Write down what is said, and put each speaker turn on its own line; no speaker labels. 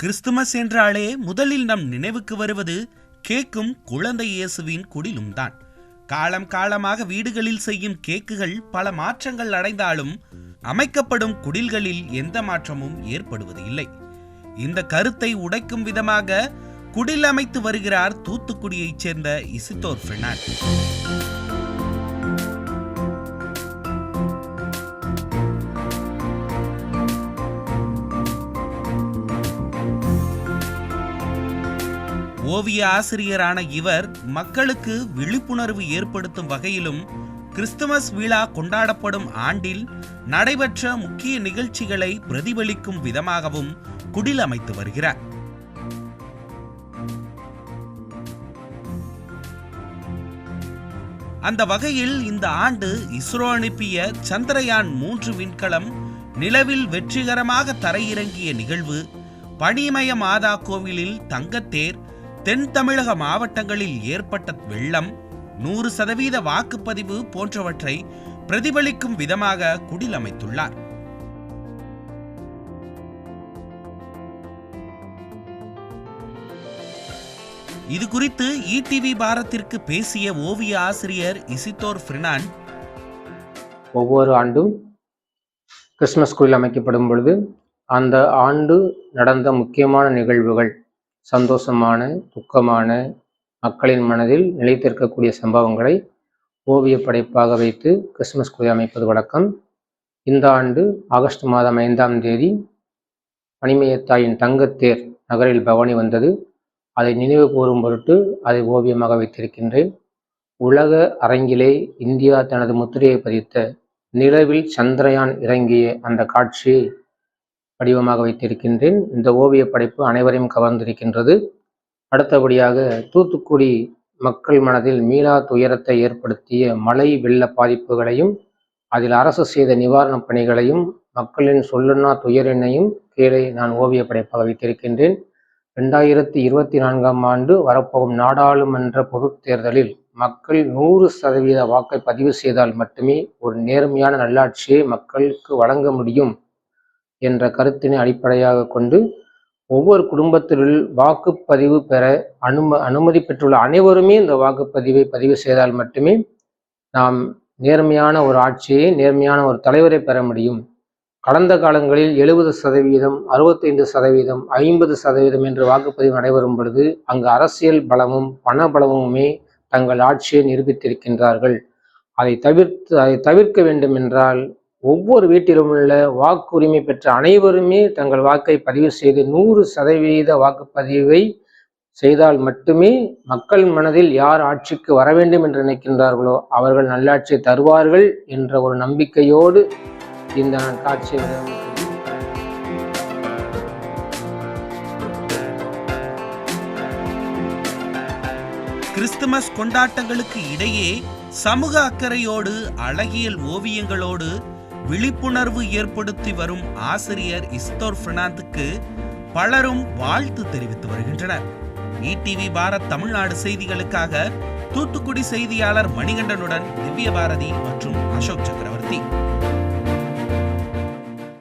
Christmas என்றாலே முதலில் நம் நினைவுக்கு வருவது கேக்கும் குழந்தை இயேசுவின் குடிலும் தான். காலம் காலமாக வீடுகளில் செய்யும் கேக்குகள் பல மாற்றங்கள் அடைந்தாலும் அமைக்கப்படும் குடில்களில் எந்த மாற்றமும் ஏற்படுவது இல்லை இந்த கருத்தை உடைக்கும் விதமாக குடில் அமைத்து வருகிறார் தூத்துக்குடியைச் சேர்ந்த இசித்தோர் பெர்னாண்ட் ஓவிய ஆசிரியரான இவர் மக்களுக்கு விழிப்புணர்வு ஏற்படுத்தும் வகையிலும் கிறிஸ்துமஸ் விழா கொண்டாடப்படும் ஆண்டில் நடைபெற்ற முக்கிய நிகழ்ச்சிகளை பிரதிபலிக்கும் விதமாகவும் குடில் அமைத்து வருகிறார். அந்த வகையில் இந்த ஆண்டு இஸ்ரோ அனுப்பிய சந்திரயான் மூன்று விண்கலம் நிலவில் வெற்றிகரமாக தரையிறங்கிய நிகழ்வு பனிமய மாதா கோவிலில் தங்கத்தேர் தென் தமிழக மாவட்டங்களில் ஏற்பட்ட வெள்ளம் நூறு சதவீத வாக்குப்பதிவு போன்றவற்றை பிரதிபலிக்கும் விதமாக குடில் அமைத்துள்ளார் இது குறித்து இடிவி பாரத்திற்கு பேசிய ஓவிய ஆசிரியர் இசித்தோர் ஃபிரினான்
ஒவ்வொரு ஆண்டும் கிறிஸ்மஸ் கோயில் அமைக்கப்படும் பொழுது அந்த ஆண்டு நடந்த முக்கியமான நிகழ்வுகள் சந்தோஷமான துக்கமான மக்களின் மனதில் நிலைத்திருக்கக்கூடிய சம்பவங்களை ஓவிய படைப்பாக வைத்து கிறிஸ்மஸ் கோயில் அமைப்பது வழக்கம். இந்த ஆண்டு ஆகஸ்ட் மாதம் ஐந்தாம் தேதி பனிமயத்தாயின் தங்கத்தேர் நகரில் பவனி வந்தது. அதை நினைவு கூறும் பொருட்டு அதை ஓவியமாக வைத்திருக்கின்றேன். உலக அரங்கிலே இந்தியா தனது முத்திரையை பதித்த நிலவில் சந்திரயான் இறங்கிய அந்த காட்சியை வடிவமாக வைத்திருக்கின்றேன். இந்த ஓவிய படைப்பு அனைவரையும் கவர்ந்திருக்கின்றது. அடுத்தபடியாக தூத்துக்குடி மக்கள் மனதில் மீளா துயரத்தை ஏற்படுத்திய மழை வெள்ள பாதிப்புகளையும் அதில் அரசு செய்த நிவாரணப் பணிகளையும் மக்களின் சொல்லுண்ணா துயரினையும் கீழே நான் ஓவிய படைப்பாக வைத்திருக்கின்றேன். ரெண்டாயிரத்தி இருபத்தி நான்காம் ஆண்டு வரப்போகும் நாடாளுமன்ற பொதுத் தேர்தலில் மக்கள் நூறு சதவீத வாக்கை பதிவு செய்தால் மட்டுமே ஒரு நேர்மையான நல்லாட்சியை மக்களுக்கு வழங்க முடியும். என்ற கருத்தினை அடிப்படையாக கொண்டு ஒவ்வொரு குடும்பத்திலும் வாக்குப்பதிவு பெற அனும அனுமதி பெற்றுள்ள அனைவருமே இந்த வாக்குப்பதிவை பதிவு செய்தால் மட்டுமே நாம் நேர்மையான ஒரு ஆட்சியை நேர்மையான ஒரு தலைவரை பெற முடியும். கடந்த காலங்களில் எழுபது சதவீதம் அறுபத்தைந்து சதவீதம் ஐம்பது சதவீதம் என்று வாக்குப்பதிவு நடைபெறும் பொழுது அங்கு அரசியல் பலமும் பண பலமுமே தங்கள் ஆட்சியை நிரூபித்திருக்கின்றார்கள். அதை தவிர்த்து அதை தவிர்க்க வேண்டும் என்றால் ஒவ்வொரு வீட்டிலும் உள்ள வாக்குரிமை பெற்ற அனைவருமே தங்கள் வாக்கை பதிவு செய்து நூறு சதவீத வாக்குப்பதிவை செய்தால் மட்டுமே மக்கள் மனதில் யார் ஆட்சிக்கு வர வேண்டும் என்று நினைக்கின்றார்களோ அவர்கள் நல்லாட்சியை தருவார்கள் என்ற ஒரு நம்பிக்கையோடு இந்த காட்சியை
கிறிஸ்துமஸ் கொண்டாட்டங்களுக்கு இடையே சமூக அக்கறையோடு அழகியல் ஓவியங்களோடு விழிப்புணர்வு ஏற்படுத்தி வரும் ஆசிரியர் இஸ்தோர் பிரணாந்துக்கு பலரும் வாழ்த்து தெரிவித்து வருகின்றனர். இடிவி பாரத் தமிழ்நாடு செய்திகளுக்காக தூத்துக்குடி செய்தியாளர் மணிகண்டனுடன் திவ்ய பாரதி மற்றும் அசோக் சக்கரவர்த்தி.